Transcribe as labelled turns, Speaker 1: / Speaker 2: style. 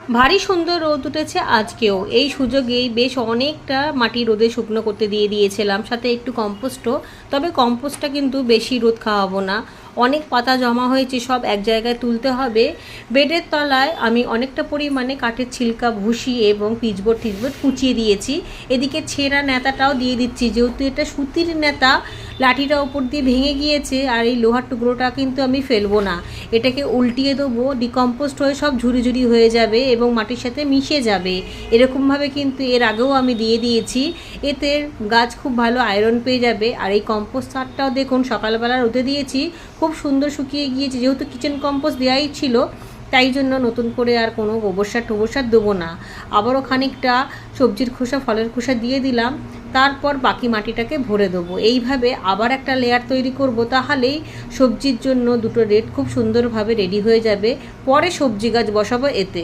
Speaker 1: ভারী সুন্দর রোদ উঠেছে আজকেও। এই সুযোগেই বেশ অনেকটা মাটি রোদে শুকনো করতে দিয়ে দিয়েছিলাম, সাথে একটু কম্পোস্টও। তবে কম্পোস্টটা কিন্তু বেশি রোদ খাওয়াবো না। অনেক পাতা জমা হয়েছে, সব এক জায়গায় তুলতে হবে। বেডের তলায় আমি অনেকটা পরিমাণে কাঠের ছিলকা, ভুসি এবং পিচবোর্ড টিচবোর্ড কুচিয়ে দিয়েছি। এদিকে ছেঁড়া নেতাটাও দিয়ে দিচ্ছি, যেহেতু এটা সুতির নেতা লাঠিটা ওপর দিয়ে ভেঙে গিয়েছে আর এই লোহার টুকরোটা কিন্তু আমি ফেলব না। এটাকে উল্টিয়ে দেবো ডিকম্পোস্ট হয়ে সব ঝুড়ি ঝুড়ি হয়ে যাবে এবং মাটির সাথে মিশে যাবে। এরকমভাবে কিন্তু এর আগেও আমি দিয়ে দিয়েছি। এতে গাছ খুব ভালো আয়রন পেয়ে যাবে। আর এই কম্পোস্ট সারটাও দেখুন, সকালবেলা রোদে দিয়েছি। খুব সুন্দর শুকিয়ে গিয়েছে। যেহেতু কিচেন কম্পোস্ট দেওয়াই ছিল তাই জন্য নতুন করে আর কোনো গোবর সার টোবর সার দেবো না। আবারও খানিকটা সবজির খোসা, ফলের খোসা দিয়ে দিলাম। তারপর বাকি মাটিটাকে ভরে দেবো। এইভাবে আবার একটা লেয়ার তৈরি করব, তাহলেই সবজির জন্য দুটো রেড খুব সুন্দরভাবে রেডি হয়ে যাবে। পরে সবজি গাছ বসাবো এতে।